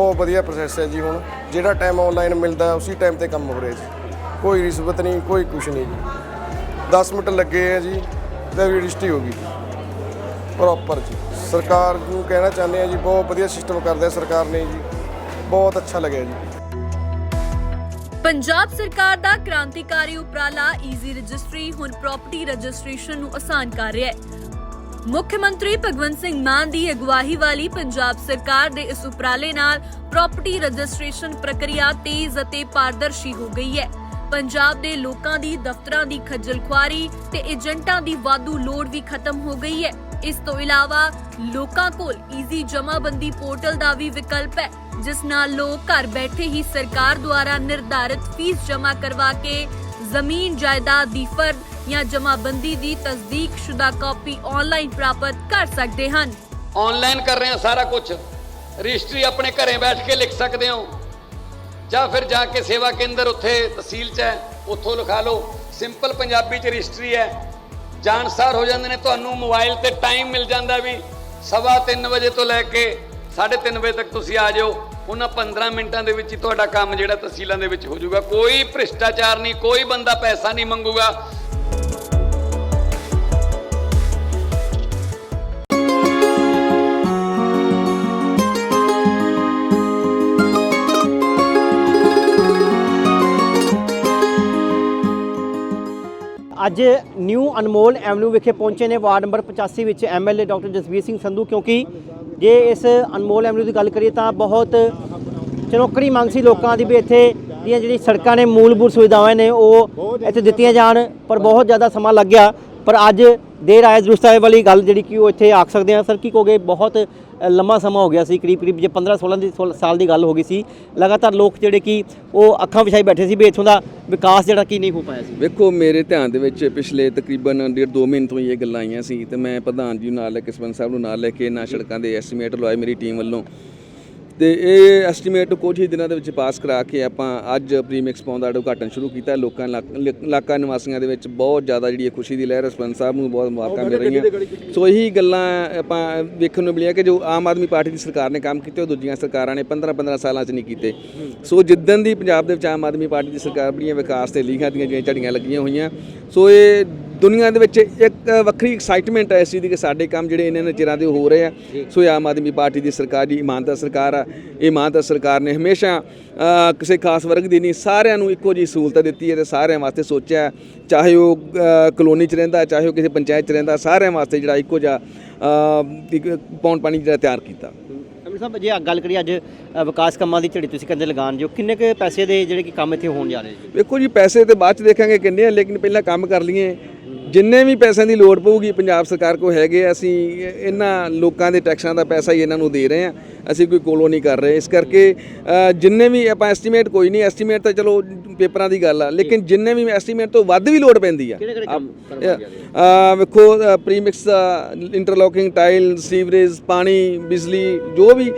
ਬਹੁਤ ਵਧੀਆ ਪ੍ਰੋਸੈਸ ਹੈ ਜੀ ਹੁਣ। ਜਿਹੜਾ ਟਾਈਮ ਆਨਲਾਈਨ ਮਿਲਦਾ, ਉਸੇ ਟਾਈਮ ਤੇ ਕੰਮ ਹੋ ਰਿਹਾ ਜੀ। ਕੋਈ ਰਿਸ਼ਵਤ ਨਹੀਂ, ਕੋਈ ਕੁਛ ਨਹੀਂ ਜੀ। 10 ਮਿੰਟ ਲੱਗੇ ਆ ਜੀ, ਤੇ ਰਜਿਸਟਰੀ ਹੋ ਗਈ। ਪ੍ਰੋਪਰ ਜੀ। ਸਰਕਾਰ ਨੂੰ ਕਹਿਣਾ ਚਾਹੁੰਦੇ ਆ ਜੀ, ਬਹੁਤ ਵਧੀਆ ਸਿਸਟਮ ਕਰਦਾ ਸਰਕਾਰ ਨੇ ਜੀ। ਬਹੁਤ ਅੱਛਾ ਲੱਗਿਆ ਜੀ। ਪੰਜਾਬ ਸਰਕਾਰ ਦਾ ਕ੍ਰਾਂਤੀਕਾਰੀ ਉਪਰਾਲਾ ਈਜ਼ੀ ਰਜਿਸਟਰੀ ਹੁਣ ਪ੍ਰਾਪਰਟੀ ਰਜਿਸਟ੍ਰੇਸ਼ਨ ਨੂੰ ਆਸਾਨ ਕਰ ਰਿਹਾ ਹੈ। ਮੁੱਖ ਮੰਤਰੀ ਭਗਵੰਤ ਸਿੰਘ ਮਾਨ ਦੀ ਅਗਵਾਈ ਵਾਲੀ ਪੰਜਾਬ ਸਰਕਾਰ ਦੇ ਇਸ ਉਪਰਾਲੇ ਨਾਲ ਪ੍ਰਾਪਰਟੀ ਰਜਿਸਟ੍ਰੇਸ਼ਨ ਪ੍ਰਕਿਰਿਆ ਤੇਜ਼ ਅਤੇ ਪਾਰਦਰਸ਼ੀ ਹੋ ਗਈ ਹੈ। ਪੰਜਾਬ ਦੇ ਲੋਕਾਂ ਦੀ ਦਫ਼ਤਰਾਂ ਦੀ ਖੱਜਲ ਤੇ ਏਜੰਟਾਂ ਦੀ ਵਾਧੂ ਲੋੜ ਵੀ ਖਤਮ ਹੋ ਗਈ ਹੈ। ਇਸ ਤੋਂ ਇਲਾਵਾ ਲੋਕਾਂ ਕੋਲ ਈਜ਼ੀ ਜਮਾਬੰਦੀ ਪੋਰਟਲ ਦਾ ਵੀ ਵਿਕਲਪ ਹੈ, ਜਿਸ ਨਾਲ ਲੋਕ ਘਰ ਬੈਠੇ ਹੀ ਸਰਕਾਰ ਦੁਆਰਾ ਨਿਰਧਾਰਿਤ ਫੀਸ ਜਮ੍ਹਾਂ ਕਰਵਾ ਕੇ ਜ਼ਮੀਨ ਜਾਇਦਾਦ ਦੀ ਫਰਦ ਜਾਂ ਜਮਾਬੰਦੀ ਦੀ ਤਸਦੀਕਸ਼ੁਦਾ ਕਾਪੀ ਆਨਲਾਈਨ ਪ੍ਰਾਪਤ ਕਰ ਸਕਦੇ ਹਨ। ਆਨਲਾਈਨ ਕਰ ਰਹੇ ਹਾਂ ਸਾਰਾ ਕੁਝ ਰਜਿਸਟਰੀ ਆਪਣੇ ਘਰੇ ਬੈਠ ਕੇ ਲਿਖ ਸਕਦੇ ਹੋ। ਜਾਂ ਫਿਰ ਜਾ ਕੇ ਸੇਵਾ ਕੇਂਦਰ ਉੱਥੇ ਤਹਿਸੀਲ 'ਚ ਹੈ, ਉੱਥੋਂ ਲਿਖਾ ਲਓ। ਸਿੰਪਲ ਪੰਜਾਬੀ 'ਚ ਰਜਿਸਟਰੀ ਹੈ। ਜਾਣਸਾਰ ਹੋ ਜਾਂਦੇ ਨੇ, ਤੁਹਾਨੂੰ ਮੋਬਾਈਲ ਤੇ ਟਾਈਮ ਮਿਲ ਜਾਂਦਾ ਵੀ ਸਵਾ ਤਿੰਨ ਵਜੇ ਤੋਂ ਲੈ ਕੇ 3:30 ਵਜੇ ਤੱਕ ਤੁਸੀਂ ਆ ਜਾਓ। ਉਹਨਾਂ 15 ਮਿੰਟਾਂ ਦੇ ਵਿੱਚ ਹੀ ਤੁਹਾਡਾ ਕੰਮ ਜਿਹੜਾ ਤਹਿਸੀਲਾਂ ਦੇ ਵਿੱਚ ਹੋ ਜਾਊਗਾ। ਕੋਈ ਭ੍ਰਿਸ਼ਟਾਚਾਰ ਨਹੀਂ, ਕੋਈ ਬੰਦਾ ਪੈਸਾ ਨਹੀਂ ਮੰਗੂਗਾ। ਅੱਜ ਨਿਊ ਅਨਮੋਲ ਐਵਨਿਊ ਵਿਖੇ ਪਹੁੰਚੇ ਨੇ, ਵਾਰਡ ਨੰਬਰ 85 ਵਿੱਚ ਐਮਐਲਏ ਡਾਕਟਰ ਜਸਵੀਰ ਸਿੰਘ ਸੰਧੂ, ਕਿਉਂਕਿ ਜੇ ਇਸ ਅਨਮੋਲ ਐਵਨਿਊ ਦੀ ਗੱਲ ਕਰੀਏ ਤਾਂ ਬਹੁਤ ਚਨੌਕੜੀ ਮੰਗ ਸੀ ਲੋਕਾਂ ਦੀ ਵੀ ਇੱਥੇ ਦੀਆਂ ਜਿਹੜੀ ਸੜਕਾਂ ਨੇ, ਮੂਲਭੂਤ ਸੁਵਿਧਾਵਾਂ ਨੇ, ਉਹ ਇੱਥੇ ਦਿੱਤੀਆਂ ਜਾਣ, ਪਰ ਬਹੁਤ ਜ਼ਿਆਦਾ ਸਮਾਂ ਲੱਗ ਗਿਆ। ਪਰ ਅੱਜ ਦੇਰ ਆਏ, ਦਰੁਸਤ ਵਾਲੀ ਗੱਲ ਜਿਹੜੀ ਕਿ ਉਹ ਇੱਥੇ ਆਖ ਸਕਦੇ ਹਾਂ। ਸਰ, ਕੀ ਕਹੋਗੇ? ਬਹੁਤ ਲੰਮਾ ਸਮਾਂ ਹੋ ਗਿਆ ਸੀ, ਕਰੀਬ ਕਰੀਬ ਜੇ 15 16 ਦੀ ਸੋਲ- ਸਾਲ ਦੀ ਗੱਲ ਹੋ ਗਈ ਸੀ। ਲਗਾਤਾਰ ਲੋਕ ਜਿਹੜੇ ਕਿ ਉਹ ਅੱਖਾਂ ਵਿਛਾਈ ਬੈਠੇ ਸੀ ਵੀ ਇੱਥੋਂ ਦਾ ਵਿਕਾਸ ਜਿਹੜਾ ਕੀ ਨਹੀਂ ਹੋ ਪਾਇਆ ਸੀ। ਵੇਖੋ, ਮੇਰੇ ਧਿਆਨ ਦੇ ਵਿੱਚ ਪਿਛਲੇ ਤਕਰੀਬਨ ਡੇਢ ਦੋ ਮਹੀਨੇ ਤੋਂ ਹੀ ਇਹ ਗੱਲਾਂ ਆਈਆਂ ਸੀ ਤੇ ਮੈਂ ਪ੍ਰਧਾਨ ਜੀ ਨੂੰ ਨਾਲ ਲੈ ਕੇ ਸਰਪੰਚ ਸਾਹਿਬ ਨੂੰ ਨਾਲ ਲੈ ਕੇ ਨਾ ਸੜਕਾਂ ਦੇ ਐਸਟੀਮੇਟ ਲਵਾਏ, ਮੇਰੀ ਟੀਮ ਵੱਲੋਂ। ਤੇ ਇਹ ਐਸਟੀਮੇਟ ਕੁਝ ਹੀ ਦਿਨਾਂ ਦੇ ਵਿੱਚ ਪਾਸ ਕਰਾ ਕੇ ਆਪਾਂ ਅੱਜ ਪ੍ਰੀਮਿਕਸ ਪਾਉਣ ਦਾ ਉਦਘਾਟਨ ਸ਼ੁਰੂ ਕੀਤਾ। ਲੋਕਾਂ ਇਲਾਕ- ਇਲਾਕਾ ਨਿਵਾਸੀਆਂ ਦੇ ਵਿੱਚ ਬਹੁਤ ਜ਼ਿਆਦਾ ਜਿਹੜੀ ਇਹ ਖੁਸ਼ੀ ਦੀ ਲਹਿਰ ਹੈ। ਸਾਹਿਬ ਨੂੰ ਬਹੁਤ ਮੁਬਾਰਕਾਂ ਮਿਲ ਰਹੀਆਂ। ਸੋ ਇਹੀ ਗੱਲਾਂ ਆਪਾਂ ਵੇਖਣ ਨੂੰ ਮਿਲੀਆਂ ਕਿ ਜੋ ਆਮ ਆਦਮੀ ਪਾਰਟੀ ਦੀ ਸਰਕਾਰ ਨੇ ਕੰਮ ਕੀਤੇ, ਉਹ ਦੂਜੀਆਂ ਸਰਕਾਰਾਂ ਨੇ 15 15 ਸਾਲਾਂ 'ਚ ਨਹੀਂ ਕੀਤੇ। ਸੋ ਜਿੱਦਣ ਦੀ ਪੰਜਾਬ ਦੇ ਵਿੱਚ ਆਮ ਆਦਮੀ ਪਾਰਟੀ ਦੀ ਸਰਕਾਰ ਬੜੀਆਂ ਵਿਕਾਸ ਤੇ ਲੀਹਾਂ ਦੀਆਂ ਜਿਹੜੀਆਂ ਝੜੀਆਂ ਲੱਗੀਆਂ ਹੋਈਆਂ। ਸੋ ਇਹ ਦੁਨੀਆ ਦੇ ਵਿੱਚ ਇੱਕ ਵੱਖਰੀ ਐਕਸਾਈਟਮੈਂਟ ਹੈ ਇਸ ਚੀਜ਼ ਦੀ ਕਿ ਸਾਡੇ ਕੰਮ ਜਿਹੜੇ ਇੰਨੇ ਇੰਨੇ ਚਿਰਾਂ ਦੇ ਹੋ ਰਹੇ ਆ। ਸੋ ਆਮ ਆਦਮੀ ਪਾਰਟੀ ਦੀ ਸਰਕਾਰ ਦੀ ਇਮਾਨਦਾਰ ਸਰਕਾਰ ਆ। ਇਹ ਇਮਾਨਦਾਰ ਸਰਕਾਰ ਨੇ ਹਮੇਸ਼ਾ ਕਿਸੇ ਖਾਸ ਵਰਗ ਦੀ ਨਹੀਂ ਸਾਰਿਆਂ ਨੂੰ ਇੱਕੋ ਜਿਹੀ ਸਹੂਲਤ ਦਿੱਤੀ ਹੈ ਤੇ ਸਾਰਿਆਂ ਵਾਸਤੇ ਸੋਚਿਆ। ਚਾਹੇ ਉਹ ਕਲੋਨੀ 'ਚ ਰਹਿੰਦਾ ਚਾਹੇ ਉਹ ਕਿਸੇ ਪੰਚਾਇਤ 'ਚ ਰਹਿੰਦਾ ਸਾਰਿਆਂ ਵਾਸਤੇ ਜਿਹੜਾ ਇੱਕੋ ਜਿਹਾ ਪੌਣ ਪਾਣੀ ਜਿਹੜਾ ਤਿਆਰ ਕੀਤਾ। ਅਮਰ ਸਾਹਿਬ ਜੇ ਗੱਲ ਕਰੀਏ ਅੱਜ ਵਿਕਾਸ ਕੰਮਾਂ ਦੀ ਝੜੀ ਤੁਸੀਂ ਕਹਿੰਦੇ ਲਗਾਨ ਜੋ ਕਿੰਨੇ ਕੁ ਪੈਸੇ ਦੇ ਜਿਹੜੇ ਕਿ ਕੰਮ ਇੱਥੇ ਹੋਣ ਜਾ ਰਹੇ ਜੀ? ਵੇਖੋ ਜੀ ਪੈਸੇ ਤੇ ਬਾਅਦ ਚ ਦੇਖਾਂਗੇ ਕਿੰਨੇ ਆ ਲੇਕਿਨ ਪਹਿਲਾਂ ਕੰਮ ਕਰ ਲਈਏ। ਜਿੰਨੇ ਵੀ ਪੈਸਿਆਂ ਦੀ ਲੋੜ ਪਊਗੀ ਪੰਜਾਬ ਸਰਕਾਰ ਕੋ ਹੈਗੇ ਅਸੀਂ ਇਹਨਾਂ ਲੋਕਾਂ ਦੇ ਟੈਕਸਾਂ ਦਾ ਪੈਸਾ ਹੀ ਇਹਨਾਂ ਨੂੰ ਦੇ ਰਹੇ ਆ। ਅਸੀਂ ਕੋਈ ਕੋਲੋਂ ਨਹੀਂ ਕਰ ਰਹੇ। ਇਸ ਕਰਕੇ ਜਿੰਨੇ ਵੀ ਆਪਾਂ ਐਸਟੀਮੇਟ ਕੋਈ ਨਹੀਂ ਐਸਟੀਮੇਟ ਤਾਂ ਚਲੋ ਪੇਪਰਾਂ ਦੀ ਗੱਲ ਆ ਲੇਕਿਨ ਜਿੰਨੇ ਵੀ ਐਸਟੀਮੇਟ ਤੋਂ ਵੱਧ ਵੀ ਲੋੜ ਪੈਂਦੀ ਆ। ਵੇਖੋ ਪ੍ਰੀਮਿਕਸ ਇੰਟਰਲੋਕਿੰਗ ਟਾਈਲ ਸੀਵਰੇਜ ਪਾਣੀ ਬਿਜਲੀ ਜੋ ਵੀ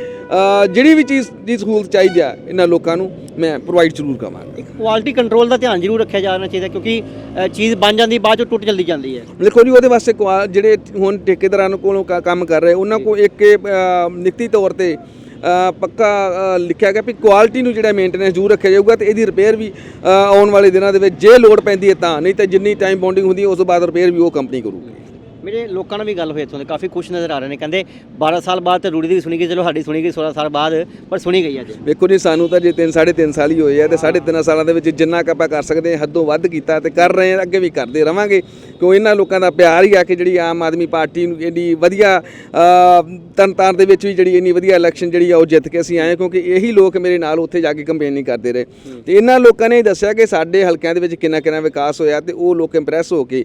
ਜਿਹੜੀ ਵੀ ਚੀਜ਼ ਦੀ ਸਹੂਲਤ ਚਾਹੀਦੀ ਆ ਇਹਨਾਂ ਲੋਕਾਂ ਨੂੰ ਮੈਂ ਪ੍ਰੋਵਾਈਡ ਜ਼ਰੂਰ ਕਰਾਂਗਾ ਇੱਕ ਕੁਆਲਿਟੀ ਕੰਟਰੋਲ ਦਾ ਧਿਆਨ ਜ਼ਰੂਰ ਰੱਖਿਆ ਜਾਣਾ ਚਾਹੀਦਾ ਕਿਉਂਕਿ ਚੀਜ਼ ਬਣ ਜਾਂਦੀ ਬਾਅਦ ਚੋਂ ਟੁੱਟ ਜਲਦੀ ਜਾਂਦੀ ਹੈ। ਦੇਖੋ ਜੀ ਉਹਦੇ ਵਾਸਤੇ ਜਿਹੜੇ ਹੁਣ ਠੇਕੇਦਾਰਾਂ ਕੋਲੋਂ ਕੰਮ ਕਰ ਰਹੇ ਉਹਨਾਂ ਕੋ ਇੱਕ ਨਿੱਤੀ ਤੌਰ ਤੇ ਪੱਕਾ ਲਿਖਿਆ ਗਿਆ ਵੀ ਕੁਆਲਿਟੀ ਨੂੰ ਜਿਹੜਾ ਮੇਨਟੇਨੈਂਸ ਜ਼ਰੂਰ ਰੱਖਿਆ ਜਾਊਗਾ ਤੇ ਇਹਦੀ ਰਿਪੇਅਰ ਵੀ ਆਉਣ ਵਾਲੇ ਦਿਨਾਂ ਦੇ ਵਿੱਚ ਜੇ ਲੋਡ ਪੈਂਦੀ ਹੈ ਤਾਂ ਨਹੀਂ ਤਾਂ ਜਿੰਨੀ ਟਾਈਮ ਬੌਂਡਿੰਗ ਹੁੰਦੀ ਹੈ ਉਸ ਤੋਂ ਬਾਅਦ ਰਿਪੇਅਰ ਵੀ ਉਹ ਕੰਪਨੀ ਕਰੂਗੀ। ਮੇਰੇ ਲੋਕਾਂ ਨਾਲ ਵੀ ਗੱਲ ਹੋਈ ਇੱਥੋਂ ਦੇ, ਕਾਫੀ ਖੁਸ਼ ਨਜ਼ਰ ਆ ਰਹੇ ਨੇ, ਕਹਿੰਦੇ 12 ਸਾਲ ਬਾਅਦ ਤੇ ਰੂੜੀ ਦੀ ਸੁਣੀ ਗਈ, ਚਲੋ ਸਾਡੀ ਸੁਣੀ ਗਈ 16 ਸਾਲ ਬਾਅਦ, ਪਰ ਸੁਣੀ ਗਈ ਅੱਜ। ਵੇਖੋ ਜੀ, ਸਾਨੂੰ ਤਾਂ ਜੇ 3 3.5 ਸਾਲ ਹੀ ਹੋਏ ਆ ਤੇ 3.5 ਸਾਲਾਂ ਦੇ ਵਿੱਚ ਜਿੰਨਾ ਕੁ ਆਪਾਂ ਕਰ ਸਕਦੇ ਹਾਂ, ਹੱਦੋਂ ਵੱਧ ਕੀਤਾ ਤੇ ਕਰ ਰਹੇ ਹਾਂ, ਅੱਗੇ ਵੀ ਕਰਦੇ ਰਵਾਂਗੇ। ਕਿਉਂ ਇਹਨਾਂ ਲੋਕਾਂ ਦਾ ਪਿਆਰ ਹੀ ਆ ਕਿ ਜਿਹੜੀ ਆਮ ਆਦਮੀ ਪਾਰਟੀ ਨੂੰ ਇੰਨੀ ਵਧੀਆ ਤਨਤਾਰ ਦੇ ਵਿੱਚ ਵੀ ਜਿਹੜੀ ਇੰਨੀ ਵਧੀਆ ਇਲੈਕਸ਼ਨ ਜਿਹੜੀ ਆ ਉਹ ਜਿੱਤ ਕੇ ਅਸੀਂ ਆਏ ਕਿਉਂਕਿ ਇਹੀ ਲੋਕ ਮੇਰੇ ਨਾਲ ਉੱਥੇ ਜਾ ਕੇ ਕੰਪੇਨ ਨਹੀਂ ਕਰਦੇ ਰਹੇ। ਤੇ ਇਹਨਾਂ ਲੋਕਾਂ ਨੇ ਦੱਸਿਆ ਕਿ ਸਾਡੇ ਹਲਕਿਆਂ ਦੇ ਵਿੱਚ ਕਿੰਨਾ ਕਿੰਨਾ ਵਿਕਾਸ ਹੋਇਆ ਤੇ ਉਹ ਲੋਕ ਇੰਪ੍ਰੈਸ ਹੋ ਕੇ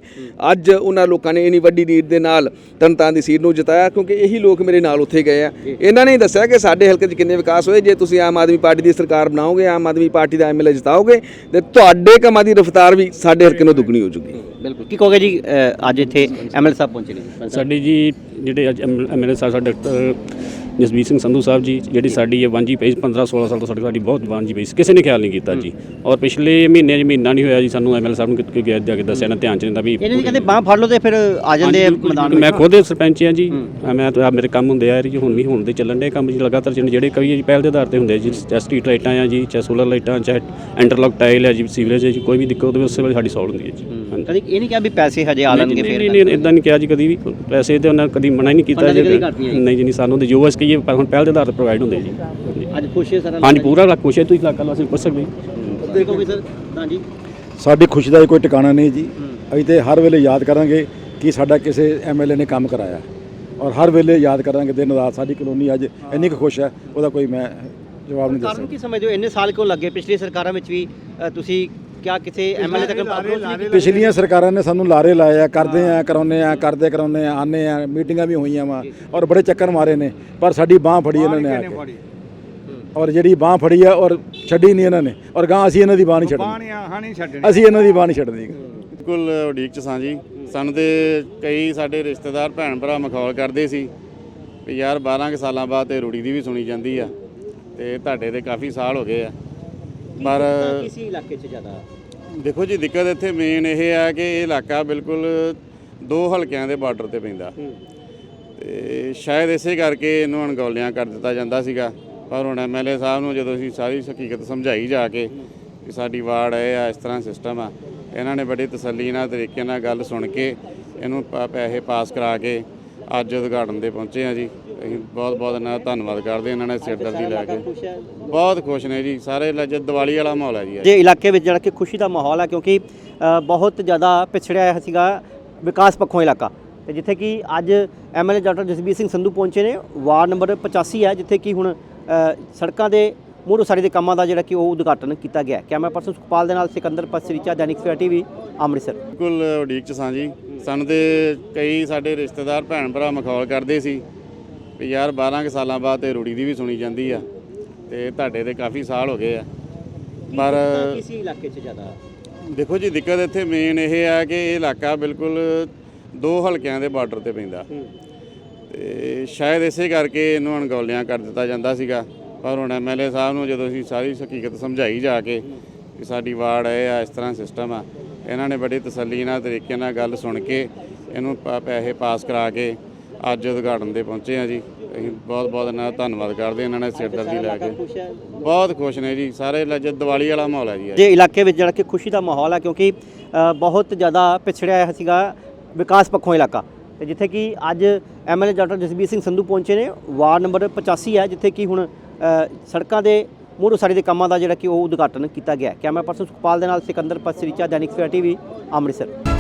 ਅੱਜ ਉਹਨਾਂ ਲੋਕਾਂ ਨੇ ਇੰਨੀ ਵੱਡੀ ਲੀਡ ਦੇ ਨਾਲ ਤਨਤਾਰ ਦੀ ਸੀਟ ਨੂੰ ਜਿਤਾਇਆ ਕਿਉਂਕਿ ਇਹੀ ਲੋਕ ਮੇਰੇ ਨਾਲ ਉੱਥੇ ਗਏ ਆ। ਇਹਨਾਂ ਨੇ ਦੱਸਿਆ ਕਿ ਸਾਡੇ ਹਲਕੇ 'ਚ ਕਿੰਨੇ ਵਿਕਾਸ ਹੋਏ ਜੇ ਤੁਸੀਂ ਆਮ ਆਦਮੀ ਪਾਰਟੀ ਦੀ ਸਰਕਾਰ ਬਣਾਓਗੇ ਆਮ ਆਦਮੀ ਪਾਰਟੀ ਦਾ ਐਮਐਲਏ ਜਿਤਾਓਗੇ ਤੇ ਤੁਹਾਡੇ ਕੰਮਾਂ ਦੀ ਰਫ਼ਤਾਰ ਵੀ ਸਾਡੇ ਹਲਕੇ ਨੂੰ ਦੁੱਗਣੀ ਹੋ ਜੂਗੀ। ਬਿਲਕੁਲ। ਕੀ ਕਹੋਗੇ ਜੀ ਅ, ਅੱਜ ਇੱਥੇ ਐਮਐਲ ਸਾਹਿਬ ਪਹੁੰਚੇ ਨੇ ਸਾਡੀ ਜੀ ਜਿਹੜੇ ਅੱਜ ਐਮਐਲਏ ਸਾਹਿਬ ਸਾਡੇ ਡਾਕਟਰ ਜਸਬੀਰ ਸਿੰਘ ਸੰਧੂ ਸਾਹਿਬ ਜੀ ਜਿਹੜੀ ਸਾਡੀ ਇਹ ਵਾਂਝੀ ਪਈ 15 16 ਸਾਲ ਤੋਂ ਸਾਡੀ ਸਾਡੀ ਬਹੁਤ ਵਾਂਝੀ ਪਈ ਕਿਸੇ ਨੇ ਖਿਆਲ ਨਹੀਂ ਕੀਤਾ ਜੀ। ਔਰ ਪਿਛਲੇ ਮਹੀਨੇ 'ਚ ਮਹੀਨਾ ਨਹੀਂ ਹੋਇਆ ਜੀ ਸਾਨੂੰ ਐਮਐਲ ਸਾਹਿਬ ਨੂੰ ਕਿਤੇ ਗਿਆ ਜਾ ਕੇ ਦੱਸਿਆ ਨਾ ਧਿਆਨ ਚ ਨਹੀਂ ਦਿੰਦਾ ਵੀ ਇਹਨਾਂ ਦੀ ਕਹਿੰਦੇ ਬਾਹ ਫੜ ਲਓ ਤੇ ਫਿਰ ਆ ਜਾਂਦੇ ਆ ਮੈਦਾਨ ਮੈਂ ਖੁਦ ਸਰਪੰਚ ਹਾਂ ਜੀ। ਮੈਂ ਤਾਂ ਮੇਰੇ ਕੰਮ ਹੁੰਦੇ ਆ ਜੀ ਹੁਣ ਵੀ ਹੁਣ ਦੇ ਚੱਲਣ ਦੇ ਕੰਮ ਜੀ ਲਗਾਤਾਰ ਚੱਲਣ ਜਿਹੜੇ ਕਈ ਜੀ ਪਹਿਲ ਦੇ ਆਧਾਰ ਤੇ ਹੁੰਦੇ ਆ ਜੀ ਚਾਹੇ ਸਟਰੀਟ ਲਾਈਟਾਂ ਆ ਜੀ ਚਾਹੇ ਸੋਲਰ ਲਾਈਟਾਂ ਚਾਹੇ ਇੰਟਰਲੌਕ ਟਾਈਲ ਹੈ ਜੀ ਸੀਵਰੇਜ ਜੀ ਕੋਈ ਵੀ ਦਿੱਕਤ ਹੋਵੇ ਉਸੇ ਵੇਲੇ ਸਾਡੀ ਸੋਲਵ ਹੁੰਦੀ ਹੈ ਜੀ। ਕਦੀ ਇਹ ਨਹੀਂ ਕਿਹਾ ਵੀ ਪੈਸੇ ਹਜੇ ਆ ਲੈਣਗੇ ਫਿਰ ਨਹੀਂ ਨਹੀਂ ਇਦਾਂ ਨਹੀਂ ਕਿਹਾ ਜੀ ਕਦੀ ਵੀ। ਪੈਸੇ ਤੇ ਉਹਨਾਂ ਕਦੀ ਮਨਾ ਹੀ ਨਹੀਂ ਕੀਤਾ ਜੀ। ਕਦੀ ਨਹੀਂ ਜੀ ਨਹੀਂ ਸਾਨੂੰ ਤੇ ਜੋ ਅਸੀਂ ਕਹੀਏ ਹੁਣ ਪਹਿਲ ਦੇ ਆਧਾਰ ਤੇ ਪ੍ਰੋਵਾਈਡ ਹੁੰਦੇ ਜੀ। ਅੱਜ ਖੁਸ਼ ਹੈ ਸਾਰਾ ਹਾਂਜੀ ਪੂਰਾ ਲੱਖ ਖੁਸ਼ ਹੈ ਤੁਸੀਂ ਇਲਾਕਾ ਵਾਸੀ ਪੁੱਛ ਸਕਦੇ ਜੀ। ਦੇਖੋ ਵੀ ਸਰ ਹਾਂਜੀ ਸਾਡੀ ਖੁਸ਼ੀ ਦਾ ਕੋਈ ਟਿਕਾਣਾ ਨਹੀਂ ਜੀ। ਅਸੀਂ ਤੇ ਹਰ ਵੇਲੇ ਯਾਦ ਕਰਾਂਗੇ ਕਿ ਸਾਡਾ ਕਿਸੇ ਐਮਐਲਏ ਨੇ ਕੰਮ ਕਰਾਇਆ। ਔਰ ਹਰ ਵੇਲੇ ਯਾਦ ਕਰਾਂਗੇ ਦਿਨ ਰਾਤ ਸਾਡੀ ਕਲੋਨੀ ਅੱਜ ਇੰਨੀ ਕੁ ਖੁਸ਼ ਹੈ ਉਹਦਾ ਕੋਈ ਮੈਂ ਜਵਾਬ ਨਹੀਂ ਦੇ ਕਾਰਨ ਸਕਦਾ। ਕੀ ਸਮਝਦੇ ਹੋ? ਇੰਨੇ ਸਾਲ ਕਿਉਂ ਲੱਗੇ? ਪਿਛਲੀ ਸਰਕਾਰਾਂ ਵਿੱਚ ਵੀ ਤੁਸੀਂ ਕਿਆ ਕਿਸੇ ਐਮਐਲਏ ਤੱਕ ਨਹੀਂ? ਪਿਛਲੀਆਂ ਸਰਕਾਰਾਂ ਨੇ ਸਾਨੂੰ ਲਾਰੇ ਲਾਏ ਆ ਕਰਦੇ ਆ ਕਰਾਉਨੇ ਆ ਕਰਦੇ ਕਰਾਉਨੇ ਆ ਆਨੇ ਆ ਮੀਟਿੰਗਾਂ ਵੀ ਹੋਈਆਂ ਵਾ ਔਰ ਬੜੇ ਚੱਕਰ ਮਾਰੇ ਨੇ ਪਰ ਸਾਡੀ ਬਾਹ ਫੜੀ ਇਹਨਾਂ ਨੇ ਆ ਕੇ। ਔਰ ਜਿਹੜੀ ਬਾਹ ਫੜੀ ਆ ਔਰ ਛੱਡੀ ਨਹੀਂ ਇਹਨਾਂ ਨੇ ਔਰ ਗਾਂ ਅਸੀਂ ਇਹਨਾਂ ਦੀ ਬਾਹ ਨਹੀਂ ਛੱਡਣੀ। ਅਸੀਂ ਇਹਨਾਂ ਦੀ ਬਾਹ ਨਹੀਂ ਛੱਡਣੀ। ਬਿਲਕੁਲ ਉਡੀਕ ਚ ਸਾਂ ਜੀ। ਸਾਨੂੰ ਤੇ ਕਈ ਸਾਡੇ ਰਿਸ਼ਤੇਦਾਰ ਭੈਣ ਭਰਾ ਮਖੌਲ ਕਰਦੇ ਸੀ ਵੀ ਯਾਰ 12 ਕੁ ਸਾਲਾਂ ਬਾਅਦ ਤੇ ਰੂੜੀ ਦੀ ਵੀ ਸੁਣੀ ਜਾਂਦੀ ਆ ਤੇ ਤੁਹਾਡੇ ਤੇ ਕਾਫੀ ਸਾਲ ਹੋ ਗਏ ਆ। ਪਰ ਕਿਸੇ ਇਲਾਕੇ 'ਚ ਜ਼ਿਆਦਾ? ਦੇਖੋ ਜੀ ਦਿੱਕਤ ਇੱਥੇ ਮੇਨ ਇਹ ਆ ਕਿ ਇਹ ਇਲਾਕਾ ਬਿਲਕੁਲ ਦੋ ਹਲਕਿਆਂ ਦੇ ਬਾਰਡਰ ਤੇ ਪੈਂਦਾ। ਤੇ ਸ਼ਾਇਦ ਇਸੇ ਕਰਕੇ ਇਹਨੂੰ ਅਣਗੌਲਿਆਂ ਕਰ ਦਿੱਤਾ ਜਾਂਦਾ ਸੀਗਾ। ਪਰ ਹੁਣ ਐਮਐਲਏ ਸਾਹਿਬ ਨੂੰ ਜਦੋਂ ਅਸੀਂ ਸਾਰੀ ਹਕੀਕਤ ਸਮਝਾਈ ਜਾ ਕੇ ਕਿ ਸਾਡੀ ਵਾਰਡ ਇਹ ਆ ਇਸ ਤਰ੍ਹਾਂ ਸਿਸਟਮ ਆ ਇਹਨਾਂ ਨੇ ਬੜੀ ਤਸੱਲੀ ਨਾਲ ਤਰੀਕੇ ਨਾਲ ਗੱਲ ਸੁਣ ਕੇ ਇਹਨੂੰ ਪੈਸੇ ਪਾਸ ਕਰਾ ਕੇ ਅੱਜ ਉਦਘਾਟਨ ਤੇ ਪਹੁੰਚੇ ਆ ਜੀ। ਅਸੀਂ ਬਹੁਤ ਬਹੁਤ ਇਹਨਾਂ ਦਾ ਧੰਨਵਾਦ ਕਰਦੇ ਹਾਂ ਇਹਨਾਂ ਨੇ ਸਿਰਦਰਦੀ ਲੈ ਕੇ। ਹੈ? ਬਹੁਤ ਖੁਸ਼ ਨੇ ਜੀ ਸਾਰੇ ਲੱਜ ਦੀਵਾਲੀ ਵਾਲਾ ਮਾਹੌਲ ਹੈ ਜੀ ਅੱਜ। ਜੇ ਇਲਾਕੇ ਵਿੱਚ ਜਿਹੜਾ ਕਿ ਖੁਸ਼ੀ ਦਾ ਮਾਹੌਲ ਹੈ ਕਿਉਂਕਿ ਅ, ਬਹੁਤ ਜ਼ਿਆਦਾ ਪਿਛੜਿਆ ਹੋਇਆ ਸੀਗਾ ਵਿਕਾਸ ਪੱਖੋਂ ਇਲਾਕਾ। ਤੇ ਜਿੱਥੇ ਕਿ ਅੱਜ ਐਮਐਲਏ ਡਾਕਟਰ ਜਸਬੀਰ ਸਿੰਘ ਸੰਧੂ ਪਹੁੰਚੇ ਨੇ ਵਾਰਡ ਨੰਬਰ 85 ਹੈ ਜਿੱਥੇ ਕਿ ਹੁਣ ਅ, ਸੜਕਾਂ ਦੇ ਮੂਹਰੋਂ ਸਾਰੀ ਦੇ ਕੰਮਾਂ ਦਾ ਜਿਹੜਾ ਕਿ ਉਹ ਉਦਘਾਟਨ ਕੀਤਾ ਗਿਆ ਕੈਮਰਾ ਪਰਸਨ ਸੁਖਪਾਲ ਦੇ ਨਾਲ ਸਿਕੰਦਰ ਪਸਰੀਚਾ ਦੈਨਿਕ ਸਵੇਰਾ ਟੀਵੀ ਅੰਮ੍ਰਿਤਸਰ। ਬਿਲਕੁਲ ਉਡੀਕ ਚ ਸਾਂ ਜੀ। ਸਾਨੂੰ ਤੇ ਕਈ ਸਾਡੇ ਰਿਸ਼ਤੇਦਾਰ ਭੈਣ ਭਰਾ ਮਖੌਲ ਕਰਦੇ ਸੀ ਵੀ ਯਾਰ 12 ਕੁ ਸਾਲਾਂ ਬਾਅਦ ਤੇ ਰੂੜੀ ਦੀ ਵੀ ਸੁਣੀ ਜਾਂਦੀ ਆ। ਤੇ ਤੁਹਾਡੇ ਤੇ ਕਾਫੀ ਸਾਲ ਹੋ ਗਏ ਆ। ਪਰ ਕਿਸੇ ਇਲਾਕੇ 'ਚ ਜ਼ਿਆਦਾ? ਦੇਖੋ ਜੀ ਦਿੱਕਤ ਇੱਥੇ ਮੇਨ ਇਹ ਆ ਕਿ ਇਹ ਇਲਾਕਾ ਬਿਲਕੁਲ ਦੋ ਹਲਕਿਆਂ ਦੇ ਬਾਰਡਰ ਤੇ ਪੈਂਦਾ। ਤੇ ਸ਼ਾਇਦ ਇਸੇ ਕਰਕੇ ਇਹਨੂੰ ਅਣਗੌਲਿਆਂ ਕਰ ਦਿੱਤਾ ਜਾਂਦਾ ਸੀਗਾ। ਪਰ ਹੁਣ ਐਮਐਲਏ ਸਾਹਿਬ ਨੂੰ ਜਦੋਂ ਅਸੀਂ ਸਾਰੀ ਹਕੀਕਤ ਸਮਝਾਈ ਜਾ ਕੇ ਕਿ ਸਾਡੀ ਵਾਰਡ ਇਹ ਆ ਇਸ ਤਰ੍ਹਾਂ ਸਿਸਟਮ ਆ ਇਹਨਾਂ ਨੇ ਬੜੀ ਤਸੱਲੀ ਨਾਲ ਤਰੀਕੇ ਨਾਲ ਗੱਲ ਸੁਣ ਕੇ ਇਹਨੂੰ ਪੈਸੇ ਪਾਸ ਕਰਾ ਕੇ ਅੱਜ ਉਦਘਾਟਨ ਤੇ ਪਹੁੰਚੇ ਆ ਜੀ। ਅਸੀਂ ਬਹੁਤ ਬਹੁਤ ਇਹਨਾਂ ਦਾ ਧੰਨਵਾਦ ਕਰਦੇ ਹਾਂ ਇਹਨਾਂ ਨੇ ਸਿਰਦਰਦੀ ਲੈ ਕੇ। ਬਹੁਤ ਖੁਸ਼ ਨੇ ਜੀ ਸਾਰੇ ਲੱਜ ਦੀਵਾਲੀ ਵਾਲਾ ਮਾਹੌਲ ਹੈ ਜੀ ਅੱਜ। ਜੇ ਇਲਾਕੇ ਵਿੱਚ ਜਿਹੜਾ ਕਿ ਖੁਸ਼ੀ ਦਾ ਮਾਹੌਲ ਹੈ ਕਿਉਂਕਿ ਅ, ਬਹੁਤ ਜ਼ਿਆਦਾ ਪਿਛੜਿਆ ਹੋਇਆ ਸੀਗਾ ਵਿਕਾਸ ਪੱਖੋਂ ਇਲਾਕਾ। ਤੇ ਜਿੱਥੇ ਕਿ ਅੱਜ ਐਮਐਲਏ ਡਾਕਟਰ ਜਸਬੀਰ ਸਿੰਘ ਸੰਧੂ ਪਹੁੰਚੇ ਨੇ ਵਾਰਡ ਨੰਬਰ 85 ਹੈ ਜਿੱਥੇ ਕਿ ਹੁਣ ਅ, ਸੜਕਾਂ ਦੇ ਮੂਹਰੋਂ ਸਾਰੀ ਦੇ ਕੰਮਾਂ ਦਾ ਜਿਹੜਾ ਕਿ ਉਹ ਉਦਘਾਟਨ ਕੀਤਾ ਗਿਆ ਕੈਮਰਾ ਪਰਸਨ ਸੁਖਪਾਲ ਦੇ ਨਾਲ ਸਿਕੰਦਰ ਪਸਰੀਚਾ ਦੈਨਿਕ ਸਵੇਰਾ ਟੀਵੀ ਅੰਮ੍ਰਿਤਸਰ।